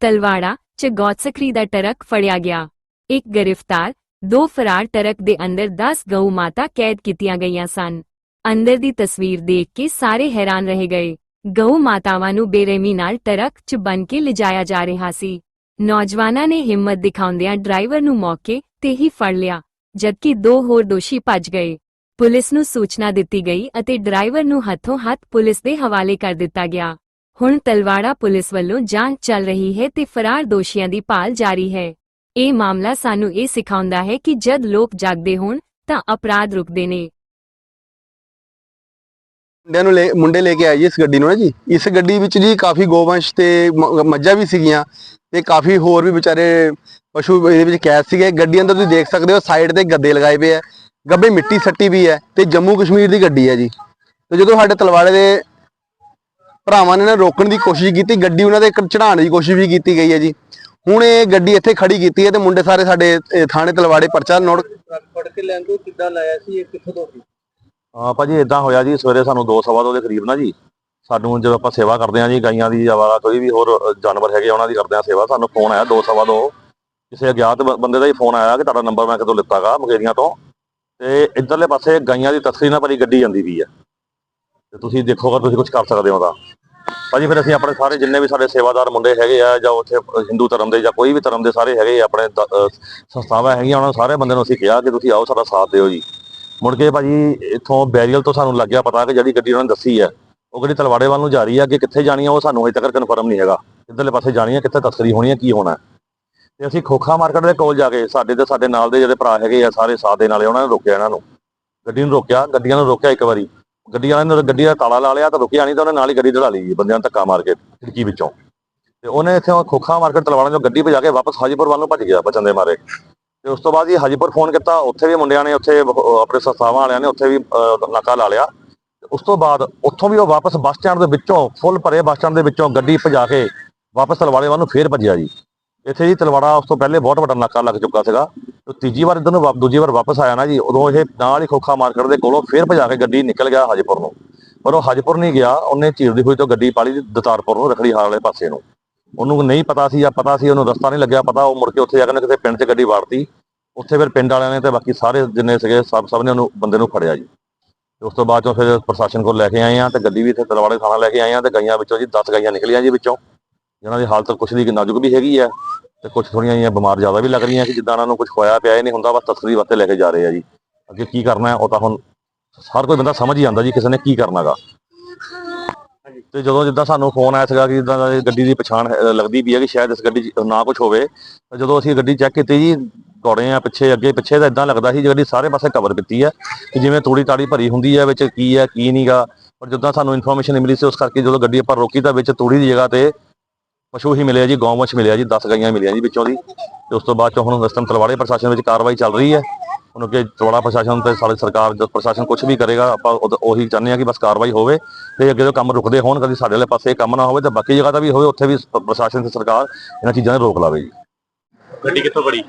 ਤਲਵਾੜਾ ਚ ਗੌਤਸਖਰੀ ਦਾ ਟਰੱਕ ਫੜਿਆ ਗਿਆ। ਇੱਕ ਗ੍ਰਿਫਤਾਰ, ਦੋ ਫਰਾਰ ਟਰੱਕ ਦੇ ਅੰਦਰ 10 ਗਊ ਮਾਤਾ ਕੈਦ ਕੀਤੀਆਂ ਗਈਆਂ ਸਨ। ਅੰਦਰ ਦੀ ਤਸਵੀਰ ਦੇਖ ਕੇ ਸਾਰੇ ਹੈਰਾਨ ਰਹਿ ਗਏ। ਗਊ ਮਾਤਾਵਾਂ ਨੂੰ ਬੇਰਹਿਮੀ ਨਾਲ ਟਰੱਕ 'ਚ ਬਨ ਕੇ ਲਿਜਾਇਆ ਜਾ ਰਿਹਾ ਸੀ। ਨੌਜਵਾਨਾਂ ਨੇ ਹਿੰਮਤ ਦਿਖਾਉਂਦਿਆਂ ਡਰਾਈਵਰ ਨੂੰ ਮੌਕੇ ਤੇ ਹੀ ਫੜ ਲਿਆ, ਜਦਕਿ ਦੋ ਹੋਰ ਦੋਸ਼ੀ ਭੱਜ ਗਏ। ਪੁਲਿਸ ਨੂੰ ਸੂਚਨਾ ਦਿੱਤੀ ਗਈ ਅਤੇ ਡਰਾਈਵਰ ਨੂੰ ਹੱਥੋਂ ਹੱਥ ਪੁਲਿਸ ਦੇ ਹਵਾਲੇ ਕਰ ਦਿੱਤਾ ਗਿਆ। ਹੁਣ ਤਲਵਾੜਾ ਪੁਲਿਸ ਵੱਲੋਂ ਜਾਂਚ ਚੱਲ ਰਹੀ ਹੈ ਤੇ ਫਰਾਰ ਦੋਸ਼ੀਆਂ ਦੀ ਭਾਲ ਜਾਰੀ ਹੈ। ਇਹ ਮਾਮਲਾ ਸਾਨੂੰ ਇਹ ਸਿਖਾਉਂਦਾ ਹੈ ਕਿ ਜਦ ਲੋਕ ਜਾਗਦੇ ਹੋਣ, ਤਾਂ ਅਪਰਾਧ ਰੁਕਦੇ ਨੇ। ਮੁੰਡਿਆਂ ਨੂੰ ਲੈ, ਮੁੰਡੇ ਲੈ ਕੇ ਆਏ ਜੀ ਇਸ ਗੱਡੀ ਨੂੰ ਨਾ ਜੀ। ਇਸ ਗੱਡੀ ਵਿੱਚ ਜੀ ਕਾਫੀ ਗੋਵੰਸ਼ ਤੇ ਮ- ਮੱਝਾਂ ਵੀ ਸੀਗੀਆਂ ਤੇ ਕਾਫੀ ਹੋਰ ਵੀ ਵਿਚਾਰੇ ਪਸ਼ੂ ਇਹਦੇ ਵਿੱਚ ਕੈਦ ਸੀਗੇ। ਗੱਡੀ ਅੰਦਰ ਤੁਸੀਂ ਦੇਖ ਸਕਦੇ ਹੋ, ਸਾਈਡ ਤੇ ਗੱਦੇ ਲਗਾਏ ਪਏ ਆ। ਗੱਬੇ ਮਿੱਟੀ ਸੱਟੀ ਵੀ ਹੈ ਤੇ ਜੰਮੂ ਕਸ਼ਮੀਰ ਦੀ ਗੱਡੀ ਹੈ ਜੀ। ਤੇ ਜਦੋਂ ਸਾਡੇ ਤਲਵਾੜੇ ਦੇ ਭਰਾਵਾਂ ਨੇ ਨਾ ਰੋਕਣ ਦੀ ਕੋਸ਼ਿਸ਼ ਕੀਤੀ ਗੱਡੀ ਉਹਨਾਂ ਦੇ ਚੜਾਉਣ ਦੀ ਕੋਸ਼ਿਸ਼ ਵੀ ਕੀਤੀ ਗਈ ਹੈ ਜੀ। ਹੁਣ ਇਹ ਗੱਡੀ ਇੱਥੇ ਖੜੀ ਕੀਤੀ ਹੈ ਤੇ ਮੁੰਡੇ ਸਾਰੇ ਸਾਡੇ ਥਾਣੇ ਤਲਵਾੜੇ ਪਰਚਾ ਨੋਟ ਫੜ ਕੇ ਲੈਂਦੇ ਕਿੱਦਾਂ ਲਾਇਆ ਸੀ ਇਹ ਕਿੱਥੋਂ ਤੋਂ ਸੀ? ਹਾਂ ਭਾਜੀ ਇਦਾਂ ਹੋਇਆ ਜੀ ਸਵੇਰੇ ਸਾਨੂੰ 2:15 ਦੇ ਕਰੀਬ ਨਾ ਜੀ। ਸਾਨੂੰ ਜਦੋਂ ਆਪਾਂ ਸੇਵਾ ਕਰਦੇ ਹਾਂ ਜੀ ਗਾਈਆਂ ਦੀ ਆਵਾਰਾ ਕੋਈ ਵੀ ਹੋਰ ਜਾਨਵਰ ਹੈਗੇ ਆ, ਉਹਨਾਂ ਦੀ ਕਰਦੇ ਹਾਂ ਸੇਵਾ ਸਾਨੂੰ ਫੋਨ ਆਇਆ 2:15 ਕਿਸੇ ਅਗਿਆਤ ਬੰਦੇ ਦਾ ਹੀ ਫੋਨ ਆਇਆ ਕਿ ਤੁਹਾਡਾ ਨੰਬਰ ਮੈਂ ਕਿਤੋਂ ਲਿੱਤਾਗਾ ਮੁਕੇਰੀਆਂ ਤੋਂ। ਤੇ ਇੱਧਰਲੇ ਪਾਸੇ ਗਾਈਆਂ ਦੀ ਤਸਕਰੀ ਨਾਲ ਭਰੀ ਗੱਡੀ ਜਾਂਦੀ ਵੀ ਹੈ। ਤੇ ਤੁਸੀਂ ਦੇਖੋ ਅਗਰ ਤੁਸੀਂ ਕੁਝ ਕਰ ਸਕਦੇ ਹੋ ਤਾਂ। ਭਾਜੀ ਫਿਰ ਅਸੀਂ ਆਪਣੇ ਸਾਰੇ ਜਿੰਨੇ ਵੀ ਸਾਡੇ ਸੇਵਾਦਾਰ ਮੁੰਡੇ ਹੈਗੇ ਆ ਜਾਂ ਉੱਥੇ ਹਿੰਦੂ ਧਰਮ ਦੇ ਜਾਂ ਕੋਈ ਵੀ ਧਰਮ ਦੇ ਸਾਰੇ ਹੈਗੇ ਆਪਣੇ ਦ- ਸੰਸਥਾਵਾਂ ਹੈਗੀਆਂ, ਉਹਨਾਂ ਸਾਰੇ ਬੰਦੇ ਨੂੰ ਅਸੀਂ ਕਿਹਾ ਕਿ ਤੁਸੀਂ ਆਓ, ਸਾਡਾ ਸਾਥ ਦਿਓ ਜੀ। ਮੁੜ ਕੇ ਭਾਜੀ ਇੱਥੋਂ ਬੈਰੀਅਲ ਤੋਂ ਸਾਨੂੰ ਲੱਗਿਆ ਪਤਾ ਕਿ ਜਿਹੜੀ ਗੱਡੀ ਉਹਨਾਂ ਨੇ ਦੱਸੀ ਹੈ ਉਹ ਗੱਡੀ ਤਲਵਾੜੇ ਵੱਲ ਨੂੰ ਜਾ ਰਹੀ ਹੈ ਕਿ ਕਿੱਥੇ ਜਾਣੀ ਹੈ ਉਹ ਸਾਨੂੰ ਹਜੇ ਤੱਕ ਕਨਫਰਮ ਨਹੀਂ ਹੈਗਾ। ਕਿੱਧਰਲੇ ਪਾਸੇ ਜਾਣੀ ਹੈ ਕਿੱਥੇ ਤਸਕਰੀ ਹੋਣੀ ਹੈ ਕੀ ਹੋਣਾ। ਹੈ। ਤੇ ਅਸੀਂ ਖੋਖਾ ਮਾਰਕੀਟ ਦੇ ਕੋਲ ਜਾ ਕੇ ਸਾਡੇ ਤੇ, ਸਾਡੇ ਨਾਲ ਦੇ ਜਿਹੜੇ ਭਰਾ ਹੈਗੇ ਆ, ਸਾਰੇ ਸਾਥ ਦੇ ਨਾਲੇ ਉਹਨਾਂ ਨੇ ਰੋਕਿਆ ਇਹਨਾਂ ਨੂੰ। ਗੱਡੀ ਨੂੰ ਰੋਕਿਆ, ਗੱਡੀਆਂ ਨੂੰ ਰੋਕਿਆ ਇੱਕ ਵਾਰੀ। ਗੱਡੀ ਵਾਲਿਆਂ ਨੇ ਗੱਡੀ ਦਾ ਤਾਲਾ ਲਾ ਲਿਆ ਤਾਂ ਰੁਕਿਆ ਨਹੀਂ ਤਾਂ ਉਹਨੇ ਨਾਲ ਹੀ ਗੱਡੀ ਢਲਾ ਲਈ ਜੀ, ਬੰਦਿਆਂ ਨੂੰ ਧੱਕਾ ਮਾਰ ਕੇ ਖਿੜਕੀ ਵਿੱਚੋਂ। ਤੇ ਉਹਨੇ ਇੱਥੇ ਖੋਖਾ ਮਾਰਕੀਟ ਤਲਵਾੜਾ ਤੋਂ ਗੱਡੀ ਭਜਾ ਕੇ ਵਾਪਸ ਹਾਜੀਪੁਰ ਵੱਲ ਨੂੰ ਭੱਜ ਗਿਆ ਬਚਨ ਦੇ ਮਾਰੇ। ਤੇ ਉਸ ਤੋਂ ਬਾਅਦ ਜੀ ਹਾਜੀਪੁਰ ਫੋਨ ਕੀਤਾ ਉੱਥੇ ਵੀ ਮੁੰਡਿਆਂ ਨੇ ਉੱਥੇ ਆਪਣੇ ਸੰਸਥਾਵਾਂ ਵਾਲਿਆਂ ਨੇ ਉੱਥੇ ਵੀ ਨਾਕਾ ਲਾ ਲਿਆ। ਤੇ ਉਸ ਤੋਂ ਬਾਅਦ ਉੱਥੋਂ ਵੀ ਉਹ ਵਾਪਸ ਬੱਸ ਸਟੈਂਡ ਦੇ ਵਿੱਚੋਂ ਫੁੱਲ ਭਰੇ ਬੱਸ ਸਟੈਂਡ ਦੇ ਵਿੱਚੋਂ ਗੱਡੀ ਭਜਾ ਕੇ ਵਾਪਸ ਤਲਵਾੜੇ ਵੱਲ ਨੂੰ ਫੇਰ ਭੱਜਿਆ ਜੀ। ਇੱਥੇ ਜੀ ਤਲਵਾੜਾ ਉਸ ਤੋਂ ਪਹਿਲੇ ਬਹੁਤ ਵੱਡਾ ਨਾਕਾ ਲੱਗ ਚੁੱਕਾ ਸੀਗਾ। ਤੇ ਤੀਜੀ ਵਾਰ ਇਧਰ ਨੂੰ ਵਾ- ਦੂਜੀ ਵਾਰ ਵਾਪਸ ਆਇਆ ਨਾ ਜੀ, ਉਦੋਂ ਇਹ ਨਾਲ ਹੀ ਖੋਖਾ ਮਾਰਕੀਟ ਦੇ ਕੋਲੋਂ ਫੇਰ ਭਜਾ ਕੇ ਗੱਡੀ ਨਿਕਲ ਗਿਆ ਹਾਜੀਪੁਰ ਨੂੰ। ਪਰ ਉਹ ਹਾਜੀਪੁਰ ਨਹੀਂ ਗਿਆ, ਉਹਨੇ ਚੀਰਦੀ ਹੋਈ ਤੋਂ ਗੱਡੀ ਪਾਲੀ ਦਤਾਰਪੁਰ ਨੂੰ, ਰਖੜੀ ਹਾਲ ਵਾਲੇ ਪਾਸੇ ਨੂੰ। ਉਹਨੂੰ ਨਹੀਂ ਪਤਾ ਸੀ ਜਾਂ ਪਤਾ ਸੀ, ਉਹਨੂੰ ਰਸਤਾ ਨਹੀਂ ਲੱਗਿਆ ਪਤਾ, ਉਹ ਮੁੜ ਕੇ ਉੱਥੇ ਜਾ ਕੇ ਉਹਨੇ ਕਿਸੇ ਪਿੰਡ 'ਚ ਗੱਡੀ ਵਾੜਤੀ। ਉੱਥੇ ਫਿਰ ਪਿੰਡ ਵਾਲਿਆਂ ਨੇ ਤੇ ਬਾਕੀ ਸਾਰੇ ਜਿੰਨੇ ਸੀਗੇ, ਸਭ ਸਭ ਨੇ ਉਹਨੂੰ ਬੰਦੇ ਨੂੰ ਫੜਿਆ ਜੀ। ਤੇ ਉਸ ਤੋਂ ਬਾਅਦ ਚੋਂ ਫਿਰ ਪ੍ਰਸ਼ਾਸਨ ਕੋਲ ਲੈ ਕੇ ਆਏ ਆ ਤੇ ਗੱਡੀ ਵੀ ਇੱਥੇ ਤਲਵਾੜੇ ਥਾਣਾ ਲੈ ਕੇ ਆਏ ਆ ਤੇ ਗਾਈਆਂ ਵਿੱਚੋਂ ਜੀ 10 ਗਾਈਆਂ ਨਿਕਲੀਆਂ ਜੀ ਵਿੱਚੋਂ। ਜਿਨ੍ਹਾਂ ਦੀ ਹਾਲਤ ਕੁਛ ਦੀ ਨਾਜ਼ੁਕ ਵੀ ਹੈਗੀ ਆ ਤੇ ਕੁਝ ਥੋੜੀਆਂ ਜਿਹੀਆਂ ਬਿਮਾਰ ਜ਼ਿਆਦਾ ਵੀ ਲੱਗ ਰਹੀਆਂ ਕਿ ਜਿੱਦਾਂ ਉਹਨਾਂ ਨੂੰ ਕੁਝ ਖੋਇਆ ਪਿਆ ਹੀ ਨਹੀਂ ਹੁੰਦਾ, ਬਸ ਤਸਕਰੀ ਵਾਸਤੇ ਲੈ ਕੇ ਜਾ ਰਹੇ ਆ ਜੀ। ਅੱਗੇ ਕੀ ਕਰਨਾ ਉਹ ਤਾਂ ਹੁਣ ਹਰ ਕੋਈ ਬੰਦਾ ਸਮਝ ਹੀ ਜਾਂਦਾ ਜੀ, ਕਿਸੇ ਨੇ ਕੀ ਕਰਨਾਗਾ ਤੇ ਜਦੋਂ ਜਿੱਦਾਂ ਸਾਨੂੰ ਫੋਨ ਆਇਆ ਸੀਗਾ ਕਿ ਜਿੱਦਾਂ ਗੱਡੀ ਦੀ ਪਛਾਣ ਲੱਗਦੀ ਵੀ ਹੈ ਕਿ ਸ਼ਾਇਦ ਇਸ ਗੱਡੀ 'ਚ ਨਾ ਕੁਝ ਹੋਵੇ, ਤਾਂ ਜਦੋਂ ਅਸੀਂ ਗੱਡੀ ਚੈੱਕ ਕੀਤੀ ਜੀ, ਦੌੜੇ ਆ ਪਿੱਛੇ, ਅੱਗੇ ਪਿੱਛੇ ਤਾਂ ਇਦਾਂ ਲੱਗਦਾ ਸੀ ਗੱਡੀ ਸਾਰੇ ਪਾਸੇ ਕਵਰ ਕੀਤੀ ਹੈ ਕਿ ਜਿਵੇਂ ਤੂੜੀ ਤਾੜੀ ਭਰੀ ਹੁੰਦੀ ਹੈ ਵਿੱਚ ਕੀ ਹੈ ਕੀ ਨਹੀਂਗਾ ਪਰ ਜਦੋਂ ਸਾਨੂੰ ਇਨਫੋਰਮੇਸ਼ਨ ਮਿਲੀ ਸੀ, ਉਸ ਕਰਕੇ ਜਦੋਂ ਗੱਡੀ ਆਪਾਂ ਰੋਕੀ ਤਾਂ ਵਿੱਚ ਤੂੜੀ ਦੀ ਜਗ੍ਹਾ ਤੇ ਪਸ਼ੂ ਹੀ ਮਿਲਿਆ ਜੀ ਗਊਵੰਸ਼ ਮਿਲਿਆ ਜੀ 10 ਗਾਈਆਂ ਮਿਲੀਆਂ ਜੀ ਵਿੱਚੋਂ ਦੀ। ਤੇ ਉਸ ਤੋਂ ਬਾਅਦ ਚ ਹੁਣ ਟਾਈਮ ਤਲਵਾੜੇ ਪ੍ਰਸ਼ਾਸਨ ਵਿੱਚ ਕਾਰਵਾਈ ਚੱਲ ਰਹੀ ਹੈ। ਹੁਣ ਅੱਗੇ ਤਲਵਾੜਾ ਪ੍ਰਸ਼ਾਸਨ ਤੇ ਸਾਡੀ ਸਰਕਾਰ ਜਦ ਪ੍ਰਸ਼ਾਸਨ ਕੁਝ ਵੀ ਕਰੇਗਾ ਆਪਾਂ ਉਹੀ ਚਾਹੁੰਦੇ ਆ ਕਿ ਬਸ ਕਾਰਵਾਈ ਹੋਵੇ ਤੇ ਅੱਗੇ ਜੋ ਕੰਮ ਰੁਕਦੇ ਹੋਣ ਕਦੀ ਸਾਡੇ ਵਾਲੇ ਪਾਸੇ ਕੰਮ ਨਾ ਹੋਵੇ ਤੇ ਬਾਕੀ ਜਗ੍ਹਾ ਤਾਂ ਵੀ ਹੋਵੇ ਉੱਥੇ ਵੀ ਪ੍ਰਸ਼ਾਸਨ ਤੇ ਸਰਕਾਰ ਇਹਨਾਂ ਚੀਜ਼ਾਂ 'ਤੇ ਰੋਕ ਲਾਵੇ ਜੀ। ਗੱਡੀ ਕਿੱਥੋਂ ਫੜੀ?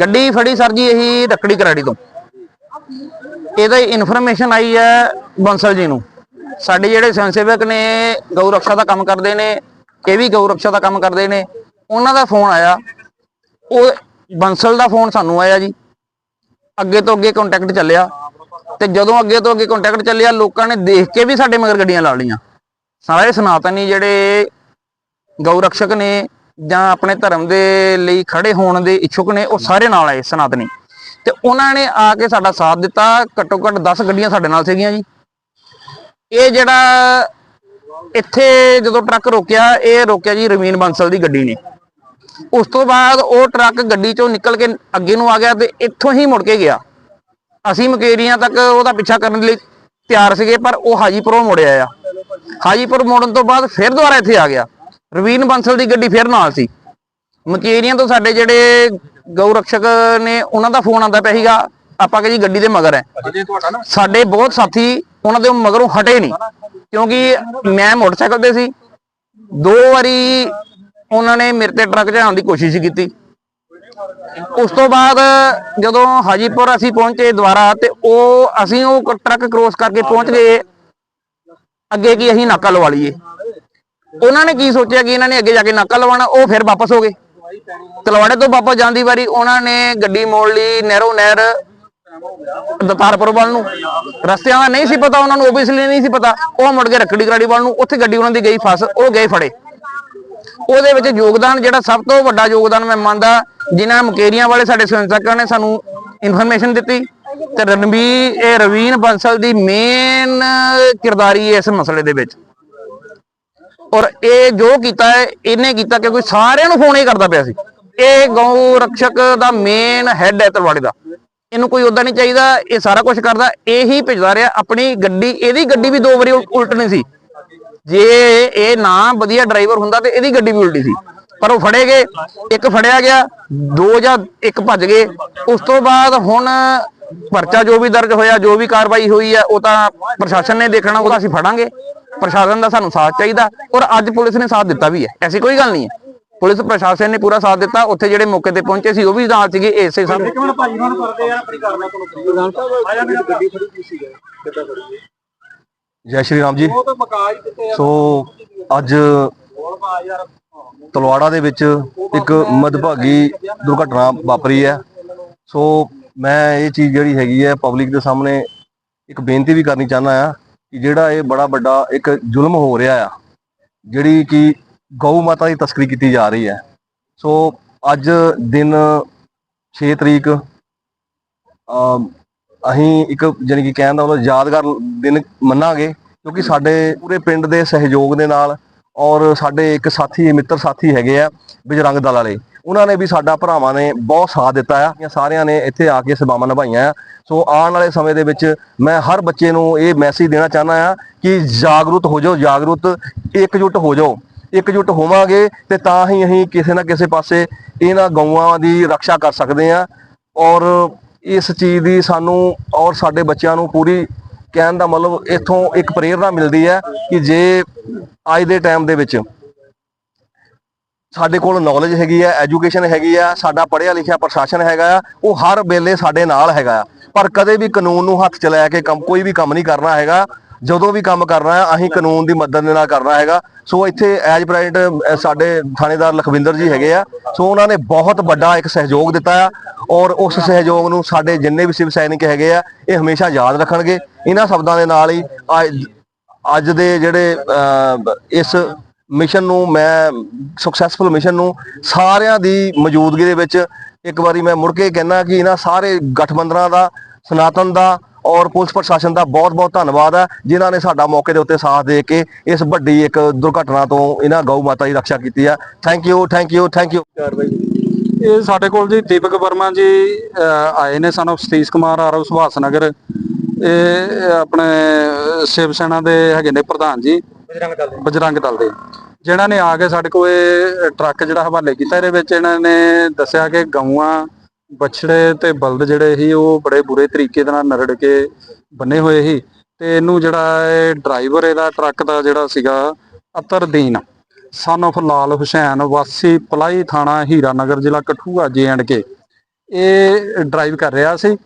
ਗੱਡੀ ਫੜੀ ਸਰ ਜੀ ਇਹੀ ਰੱਕੜੀ ਕਰਾੜੀ ਤੋਂ। ਇਹਦਾ ਇਨਫੋਰਮੇਸ਼ਨ ਆਈ ਹੈ ਬੰਸਲ ਜੀ ਨੂੰ। ਸਾਡੇ ਜਿਹੜੇ ਸਵੈਂ ਸੇਵਕ ਨੇ ਗਊ ਰੱਖਿਆ ਦਾ ਕੰਮ ਕਰਦੇ ਨੇ ਇਹ ਵੀ ਗਊ ਰਕਸ਼ਾ ਦਾ ਕੰਮ ਕਰਦੇ ਨੇ। ਉਹਨਾਂ ਦਾ ਫੋਨ ਆਇਆ। ਉਹ ਬੰਸਲ ਦਾ ਫੋਨ ਸਾਨੂੰ ਆਇਆ ਜੀ। ਅੱਗੇ ਤੋਂ ਅੱਗੇ ਕੰਟੈਕਟ ਚੱਲਿਆ। ਤੇ ਜਦੋਂ ਅੱਗੇ ਤੋਂ ਅੱਗੇ ਕੰਟੈਕਟ ਚੱਲਿਆ, ਲੋਕਾਂ ਨੇ ਦੇਖ ਕੇ ਵੀ ਸਾਡੇ ਮਗਰ ਗੱਡੀਆਂ ਲਾ ਲਈਆਂ। ਸਾਰੇ ਸਨਾਤਨੀ ਜਿਹੜੇ ਗਊ ਰਕਸ਼ਕ ਨੇ ਜਾਂ ਆਪਣੇ ਧਰਮ ਦੇ ਲਈ ਖੜੇ ਹੋਣ ਦੇ ਇੱਛੁਕ ਨੇ, ਉਹ ਸਾਰੇ ਨਾਲ ਆਏ ਸਨਾਤਨੀ। ਤੇ ਉਹਨਾਂ ਨੇ ਆ ਕੇ ਸਾਡਾ ਸਾਥ ਦਿੱਤਾ। ਘੱਟੋ ਘੱਟ 10 ਗੱਡੀਆਂ ਸਾਡੇ ਨਾਲ ਸੀਗੀਆਂ ਜੀ। ਇਹ ਜਿਹੜਾ ਇੱਥੇ ਜਦੋਂ ਟਰੱਕ ਰੋਕਿਆ ਇਹ ਰੋਕਿਆ ਜੀ ਰਵੀਨ ਬੰਸਲ ਦੀ ਗੱਡੀ ਨੇ। ਉਸ ਤੋਂ ਬਾਅਦ ਉਹ ਟਰੱਕ ਗੱਡੀ ਚੋਂ ਨਿਕਲ ਕੇ ਅੱਗੇ ਨੂੰ ਆ ਗਿਆ ਤੇ ਇੱਥੋਂ ਹੀ ਮੁੜ ਕੇ ਗਿਆ। ਅਸੀਂ ਮਕੇਰੀਆਂ ਤੱਕ ਉਹਦਾ ਪਿੱਛਾ ਕਰਨ ਲਈ ਤਿਆਰ ਸੀਗੇ ਪਰ ਉਹ ਹਾਜੀਪੁਰੋਂ ਮੁੜਿਆ ਆ। ਹਾਜੀਪੁਰ ਮੁੜਨ ਤੋਂ ਬਾਅਦ ਫਿਰ ਦੁਬਾਰਾ ਇੱਥੇ ਆ ਗਿਆ। ਰਵੀਨ ਬੰਸਲ ਦੀ ਗੱਡੀ ਫਿਰ ਨਾਲ ਸੀ। ਮਕੇਰੀਆਂ ਤੋਂ ਸਾਡੇ ਜਿਹੜੇ ਗਊ ਰੱਖਿਅਕ ਨੇ ਉਹਨਾਂ ਦਾ ਫੋਨ ਆਂਦਾ ਪਿਆ ਸੀਗਾ। ਆਪਾਂ ਕਿ ਜੀ ਗੱਡੀ ਦੇ ਮਗਰ ਹੈ। ਸਾਡੇ ਬਹੁਤ ਸਾਥੀ ਉਹਨਾਂ ਦੇ ਮਗਰੋਂ ਹਟੇ ਨਹੀਂ। ਕਿਉਂਕਿ ਮੈਂ ਮੋਟਰਸਾਈਕਲ ਤੇ ਸੀ। ਦੋ ਵਾਰੀ ਉਹਨਾਂ ਨੇ ਮੇਰੇ ਤੇ ਟਰੱਕ ਚੜਾਉਣ ਦੀ ਕੋਸ਼ਿਸ਼ ਕੀਤੀ। ਉਸ ਤੋਂ ਬਾਅਦ ਜਦੋਂ ਹਾਜੀਪੁਰ ਅਸੀਂ ਪਹੁੰਚੇ ਦੁਬਾਰਾ ਤੇ ਉਹ ਅਸੀਂ ਉਹ ਟਰੱਕ ਕ੍ਰੋਸ ਕਰਕੇ ਪਹੁੰਚ ਗਏ। ਅੱਗੇ ਕੀ ਅਸੀਂ ਨਾਕਾ ਲਵਾ ਲਈਏ। ਉਹਨਾਂ ਨੇ ਕੀ ਸੋਚਿਆ ਕਿ ਇਹਨਾਂ ਨੇ ਅੱਗੇ ਜਾ ਕੇ ਨਾਕਾ ਲਵਾਉਣਾ, ਉਹ ਫਿਰ ਵਾਪਸ ਹੋ ਗਏ। ਤਲਵਾੜੇ ਤੋਂ ਵਾਪਸ ਜਾਂਦੀ ਵਾਰੀ ਉਹਨਾਂ ਨੇ ਗੱਡੀ ਮੋੜ ਲਈ, ਨਹਿਰੋ ਨਹਿਰ ਦਤਾਰਪੁਰ ਵੱਲ ਨੂੰ। ਰਸਤਿਆਂ ਦਾ ਨਹੀਂ ਸੀ ਪਤਾ, ਉਹਨਾਂ ਨੂੰ ਓਬਵੀਅਸਲੀ ਨਹੀਂ ਸੀ ਪਤਾ। ਉਹ ਮੁੜ ਕੇ ਰੱਖੜੀ ਕਰਾੜੀ ਵੱਲ ਨੂੰ, ਉੱਥੇ ਗੱਡੀ ਉਹਨਾਂ ਦੀ ਗਈ ਫਸ, ਉਹ ਗਏ ਫੜੇ। ਉਹਦੇ ਵਿੱਚ ਯੋਗਦਾਨ ਜਿਹੜਾ ਸਭ ਤੋਂ ਵੱਡਾ ਯੋਗਦਾਨ ਮੈਂ ਮੰਨਦਾ, ਜਿਨ੍ਹਾਂ ਮੁਕੇਰੀਆਂ ਵਾਲੇ ਸਾਡੇ ਸੰਸਥਕਾਂ ਨੇ ਸਾਨੂੰ ਇਨਫੋਰਮੇਸ਼ਨ ਦਿੱਤੀ ਤੇ ਰਣਵੀਰ ਇਹ ਰਵੀਨ ਬੰਸਲ ਦੀ ਮੇਨ ਕਿਰਦਾਰੀ ਹੈ ਇਸ ਮਸਲੇ ਦੇ ਵਿੱਚ। ਔਰ ਇਹ ਜੋ ਕੀਤਾ ਹੈ, ਇਹਨੇ ਕੀਤਾ ਕਿਉਂਕਿ ਸਾਰਿਆਂ ਨੂੰ ਫੋਨ ਹੀ ਕਰਦਾ ਪਿਆ ਸੀ। ਇਹ ਗਊ ਰਕਸ਼ਕ ਦਾ ਮੇਨ ਹੈੱਡ ਹੈ ਤਲਵਾੜੇ ਦਾ। ਇਹਨੂੰ ਕੋਈ ਉਦਾਂ ਨਹੀਂ ਚਾਹੀਦਾ, ਇਹ ਸਾਰਾ ਕੁਝ ਕਰਦਾ, ਇਹ ਹੀ ਭੇਜਦਾ ਰਿਹਾ, ਆਪਣੀ ਗੱਡੀ, ਇਹਦੀ ਗੱਡੀ ਵੀ ਦੋ ਵਾਰੀ ਉਲ- ਉਲਟਣੀ ਸੀ। ਜੇ ਇਹ ਨਾ ਵਧੀਆ ਡਰਾਈਵਰ ਹੁੰਦਾ ਤੇ ਇਹਦੀ ਗੱਡੀ ਵੀ ਉਲਟੀ ਸੀ। ਪਰ ਉਹ ਫੜੇ ਗਏ, ਇੱਕ ਫੜਿਆ ਗਿਆ, ਦੋ ਜਾਂ ਇੱਕ ਭੱਜ ਗਏ। ਉਸ ਤੋਂ ਬਾਅਦ ਹੁਣ ਪਰਚਾ ਜੋ ਵੀ ਦਰਜ ਹੋਇਆ, ਜੋ ਵੀ ਕਾਰਵਾਈ ਹੋਈ ਹੈ ਉਹ ਤਾਂ ਪ੍ਰਸ਼ਾਸਨ ਨੇ ਦੇਖਣਾ, ਉਹ ਤਾਂ ਅਸੀਂ ਫੜਾਂਗੇ। ਪ੍ਰਸ਼ਾਸਨ ਦਾ ਸਾਨੂੰ ਸਾਥ ਚਾਹੀਦਾ, ਔਰ ਅੱਜ ਪੁਲਿਸ ਨੇ ਸਾਥ ਦਿੱਤਾ ਵੀ ਹੈ। ਐਸੀ ਕੋਈ ਗੱਲ ਨਹੀਂ ਹੈ। ਪੁਲਿਸ ਪ੍ਰਸ਼ਾਸਨ ਨੇ ਪੂਰਾ ਸਾਥ ਦਿੱਤਾ ਉੱਥੇ ਜਿਹੜੇ ਮੌਕੇ ਤੇ ਪਹੁੰਚੇ ਸੀ ਉਹ ਵੀ ਨਾਲ ਸੀਗੇ ਏਸੇ ਸਾਹਿਬ ਇੱਕ ਮਿੰਟ ਭਾਈ ਨੂੰ ਕਰਦੇ ਆ ਆਪਣੀ ਕਰਨਾ ਤੁਹਾਨੂੰ ਆ ਜਾਂਦੇ ਗੱਡੀ ਫੜੀ ਕੀ ਸੀਗਾ ਕਿੱਦਾਂ ਫੜੀ ਜੈ ਸ਼੍ਰੀ ਰਾਮ ਜੀ। ਸੋ ਅੱਜ ਯਾਰ ਤਲਵਾੜਾ ਦੇ ਵਿੱਚ ਇੱਕ ਮਦਭਾਗੀ ਦੁਰਘਟਨਾ ਵਾਪਰੀ ਹੈ। ਸੋ ਮੈਂ ਇਹ ਚੀਜ਼ ਜਿਹੜੀ ਹੈਗੀ ਹੈ ਪਬਲਿਕ ਦੇ ਸਾਹਮਣੇ ਇੱਕ ਬੇਨਤੀ ਵੀ ਕਰਨੀ ਚਾਹੁੰਦਾ ਆ ਕਿ ਜਿਹੜਾ ਇਹ ਬੜਾ ਵੱਡਾ ਇੱਕ ਜ਼ੁਲਮ ਹੋ ਰਿਹਾ ਆ ਜਿਹੜੀ ਕਿ ਗਊ ਮਾਤਾ ਦੀ ਤਸਕਰੀ ਕੀਤੀ ਜਾ ਰਹੀ ਹੈ। ਸੋ ਅੱਜ ਦਿਨ 6 ਤਰੀਕ ਅਸੀਂ ਇੱਕ ਜਾਣੀ ਕਿ ਕਹਿਣ ਦਾ ਮਤਲਬ ਯਾਦਗਾਰ ਦਿਨ ਮੰਨਾਂਗੇ ਕਿਉਂਕਿ ਸਾਡੇ ਪੂਰੇ ਪਿੰਡ ਦੇ ਸਹਿਯੋਗ ਦੇ ਨਾਲ ਔਰ ਸਾਡੇ ਇੱਕ ਸਾਥੀ, ਮਿੱਤਰ ਸਾਥੀ ਹੈਗੇ ਆ ਬਜਰੰਗ ਦਲ ਵਾਲੇ। ਉਹਨਾਂ ਨੇ ਵੀ ਸਾਡਾ ਭਰਾਵਾਂ ਨੇ ਬਹੁਤ ਸਾਥ ਦਿੱਤਾ ਆ। ਇਹ ਸਾਰਿਆਂ ਨੇ ਇੱਥੇ ਆ ਕੇ ਸੇਵਾਵਾਂ ਨਿਭਾਈਆਂ ਆ। ਸੋ ਆਉਣ ਵਾਲੇ ਸਮੇਂ ਦੇ ਵਿੱਚ ਮੈਂ ਹਰ ਬੱਚੇ ਨੂੰ ਇਹ ਮੈਸੇਜ ਦੇਣਾ ਚਾਹੁੰਦਾ ਆ ਕਿ ਜਾਗਰੂਕ ਹੋ ਜਾਓ, ਜਾਗਰੂਕ, ਇਕਜੁੱਟ ਹੋ ਜਾਓ। ਇਕਜੁੱਟ ਹੋਵਾਂਗੇ ਤੇ ਤਾਂ ਹੀ ਅਸੀਂ ਕਿਸੇ ਨਾ ਕਿਸੇ ਪਾਸੇ ਇਹਨਾਂ ਗਊਆਂ ਦੀ ਰੱਖਿਆ ਕਰ ਸਕਦੇ ਹਾਂ। ਔਰ ਇਸ ਚੀਜ਼ ਦੀ ਸਾਨੂੰ ਔਰ ਸਾਡੇ ਬੱਚਿਆਂ ਨੂੰ ਪੂਰੀ ਕਹਿਣ ਦਾ ਮਤਲਬ ਇਥੋਂ ਇੱਕ ਪ੍ਰੇਰਣਾ ਮਿਲਦੀ ਹੈ ਕਿ ਜੇ ਅੱਜ ਦੇ ਟਾਈਮ ਦੇ ਵਿੱਚ ਸਾਡੇ ਕੋਲ ਨੌਲੇਜ ਹੈਗੀ ਆ ਐਜੂਕੇਸ਼ਨ ਹੈਗੀ ਆ ਸਾਡਾ ਪੜ੍ਹਿਆ ਲਿਖਿਆ ਪ੍ਰਸ਼ਾਸਨ ਹੈਗਾ ਆ, ਉਹ ਹਰ ਵੇਲੇ ਸਾਡੇ ਨਾਲ ਹੈਗਾ ਆ। ਪਰ ਕਦੇ ਵੀ ਕਾਨੂੰਨ ਨੂੰ ਹੱਥ ਚ ਲੈ ਕੇ ਕੰਮ ਕੋਈ ਵੀ ਕੰਮ ਨਹੀਂ ਕਰਨਾ ਹੈਗਾ। ਜਦੋਂ ਵੀ ਕੰਮ ਕਰਨਾ ਹੈ ਅਸੀਂ ਕਾਨੂੰਨ ਦੀ ਮਦਦ ਦੇ ਨਾਲ ਕਰਨਾ ਹੈਗਾ। ਸੋ ਇੱਥੇ ਐਜ ਪ੍ਰੈਜ਼ੀਡੈਂਟ ਸਾਡੇ ਥਾਣੇਦਾਰ ਲਖਵਿੰਦਰ ਜੀ ਹੈਗੇ ਆ। ਸੋ ਉਹਨਾਂ ਨੇ ਬਹੁਤ ਵੱਡਾ ਇੱਕ ਸਹਿਯੋਗ ਦਿੱਤਾ ਆ ਔਰ ਉਸ ਸਹਿਯੋਗ ਨੂੰ ਸਾਡੇ ਜਿੰਨੇ ਵੀ ਸਿਵ ਸੈਨਿਕ ਹੈਗੇ ਆ ਇਹ ਹਮੇਸ਼ਾ ਯਾਦ ਰੱਖਣਗੇ। ਇਹਨਾਂ ਸ਼ਬਦਾਂ ਦੇ ਨਾਲ ਹੀ ਅੱਜ- ਦੇ ਜਿਹੜੇ ਇਸ ਮਿਸ਼ਨ ਨੂੰ ਮੈਂ ਸਕਸੈਸਫੁਲ ਮਿਸ਼ਨ ਨੂੰ ਸਾਰਿਆਂ ਦੀ ਮੌਜੂਦਗੀ ਦੇ ਵਿੱਚ ਇੱਕ ਵਾਰੀ ਮੈਂ ਮੁੜ ਕੇ ਕਹਿਣਾ ਕਿ ਇਹਨਾਂ ਸਾਰੇ ਗਠਬੰਧਨਾਂ ਦਾ ਸਨਾਤਨ ਦਾ ਔਰ ਪੁਲਿਸ ਪ੍ਰਸ਼ਾਸਨ ਦਾ ਬਹੁਤ-ਬਹੁਤ ਧੰਨਵਾਦ ਹੈ ਜਿਨ੍ਹਾਂ ਨੇ ਸਾਡਾ ਮੌਕੇ ਦੇ ਉੱਤੇ ਸਾਥ ਦੇ ਕੇ ਇਸ ਵੱਡੀ ਇੱਕ ਦੁਰਘਟਨਾ ਤੋਂ ਇਹਨਾਂ ਗਊ ਮਾਤਾ ਦੀ ਰੱਖਿਆ ਕੀਤੀ ਆ thank you thank you thank you ਇਹ ਸਾਡੇ ਕੋਲ ਜੀ ਦੀਪਕ ਵਰਮਾ ਜੀ ਆਏ ਨੇ ਸਾਨੂੰ ਸਤੀਸ਼ ਕੁਮਾਰ ਆਰਵ ਸੁਭਾਸ ਨਗਰ। ਇਹ ਆਪਣੇ ਸ਼ਿਵ ਸੈਨਾ ਦੇ ਹੈਗੇ ਨੇ ਪ੍ਰਧਾਨ ਜੀ। ਬਜਰੰਗ ਦਲ ਦੇ। ਬਜਰੰਗ ਦਲ ਦੇ। ਜਿਨ੍ਹਾਂ ਨੇ ਆ ਕੇ ਸਾਡੇ ਕੋਲ ਇਹ ਟਰੱਕ ਜਿਹੜਾ ਹਵਾਲੇ ਕੀਤਾ ਇਹਦੇ ਵਿੱਚ ਇਹਨਾਂ ਨੇ ਦੱਸਿਆ ਕਿ ਗਊਆਂ ਬਛੜੇ ਤੇ ਬਲਦ ਜਿਹੜੇ ਸੀ, ਉਹ ਬੜੇ ਬੁਰੇ ਤਰੀਕੇ ਦੇ ਨਾਲ ਨਰੜ ਕੇ ਬੰਨੇ ਹੋਏ ਸੀ ਤੇ ਇਹਨੂੰ ਜਿਹੜਾ ਇਹ ਡਰਾਈਵਰ ਇਹਦਾ ਟਰੱਕ ਦਾ ਜਿਹੜਾ ਸੀਗਾ, ਅਤਰਦੀਨ। ਸਨ of ਲਾਲ ਹੁਸੈਨ, ਵਾਸੀ ਪਲਾਈ ਥਾਣਾ ਹੀਰਾਨਗਰ, ਜ਼ਿਲ੍ਹਾ ਕਠੂਆ ਕੇ ਇਹ ਡਰਾਈਵ ਕਰ ਰਿਹਾ ਸੀ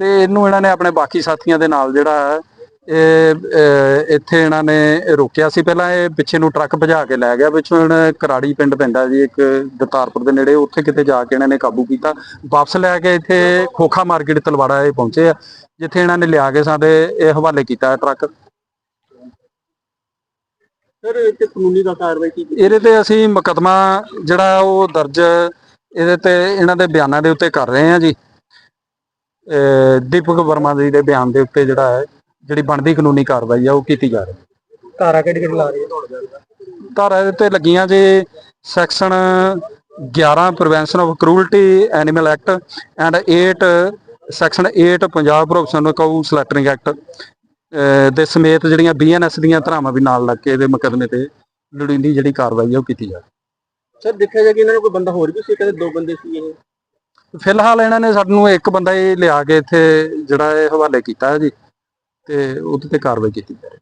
ਤੇ ਇਹਨੂੰ ਇਹਨਾਂ ਨੇ ਆਪਣੇ ਬਾਕੀ ਸਾਥੀਆਂ ਦੇ ਨਾਲ ਜਿਹੜਾ ਇਹ ਇੱਥੇ ਇਹਨਾਂ ਨੇ ਰੋਕਿਆ ਸੀ। ਪਹਿਲਾਂ ਇਹ ਪਿੱਛੇ ਨੂੰ ਟਰੱਕ ਭਜਾ ਕੇ ਲੈ ਗਿਆ। ਪਿੱਛੋਂ ਇਹਨਾਂ ਕਰਾੜੀ ਪਿੰਡ ਪੈਂਦਾ ਜੀ ਇੱਕ ਦਤਾਰਪੁਰ ਦੇ ਨੇੜੇ। ਉੱਥੇ ਕਿਤੇ ਜਾ ਕੇ ਇਹਨਾਂ ਨੇ ਕਾਬੂ ਕੀਤਾ। ਵਾਪਸ ਲੈ ਕੇ ਇੱਥੇ ਖੋਖਾ ਮਾਰਕੀਟ ਤਲਵਾੜਾ ਇਹ ਪਹੁੰਚੇ ਆ ਜਿੱਥੇ ਇਹਨਾਂ ਨੇ ਲਿਆ ਕੇ ਸਾਡੇ ਇਹ ਹਵਾਲੇ ਕੀਤਾ ਟਰੱਕ। ਫਿਰ ਇਹ ਤੇ ਕਾਨੂੰਨੀ ਦਾ ਕਾਰਵਾਈ ਕੀ ਇਹਦੇ ਤੇ ਅਸੀਂ ਮੁਕਦਮਾ ਜਿਹੜਾ ਉਹ ਦਰਜ ਇਹਦੇ ਤੇ ਇਹਨਾਂ ਦੇ ਬਿਆਨਾਂ ਦੇ ਉੱਤੇ ਕਰ ਰਹੇ ਹਾਂ ਜੀ। ਦੀਪਕ ਵਰਮਾ ਜੀ ਦੇ ਬਿਆਨ ਦੇ ਉੱਤੇ ਜਿਹੜਾ ਹੈ। ਜਿਹੜੀ ਬਣਦੀ ਕਾਨੂੰਨੀ ਕਾਰਵਾਈ ਆ ਉਹ ਕੀਤੀ ਜਾ ਰਹੀ ਹੈ। ਧਾਰਾ ਕਿਹੜੀ ਕਿਹੜੀ ਲਾ ਰਹੀ ਹੈ? ਧਾਰਾ ਇਹਦੇ ਤੇ ਲੱਗੀਆਂ ਜੀ section 11 prevention of cruelty animal act and 8 section 8 Punjab professional cow slaughtering act ਦੇ ਸਮੇਤ ਜਿਹੜੀਆਂ ਬੀਐਨਐਸ ਦੀਆਂ ਧਾਰਾਵਾਂ ਵੀ ਨਾਲ ਲੱਗ ਕੇ ਇਹਦੇ ਮੁਕੱਦਮੇ ਤੇ ਲੋੜੀਂਦੀ ਜਿਹੜੀ ਕਾਰਵਾਈ ਆ ਉਹ ਕੀਤੀ ਜਾ ਸਰ ਦੇਖਿਆ ਜਾ ਕਿ ਇਹਨਾਂ ਨੂੰ ਕੋਈ ਬੰਦਾ ਹੋਰ ਵੀ ਸੀ ਕਹਿੰਦੇ ਦੋ ਬੰਦੇ ਸੀ ਇਹ। ਫਿਲਹਾਲ ਇਹਨਾਂ ਨੇ ਸਾਨੂੰ ਇੱਕ ਬੰਦਾ ਹੀ ਲਿਆ ਕੇ ਇੱਥੇ ਜਿਹੜਾ ਇਹ ਹਵਾਲੇ ਕੀਤਾ ਹੈ ਜੀ। ਤੇ ਉਹਦੇ ਤੇ ਕਾਰਵਾਈ ਕੀਤੀ ਜਾ ਰਹੀ ਹੈ।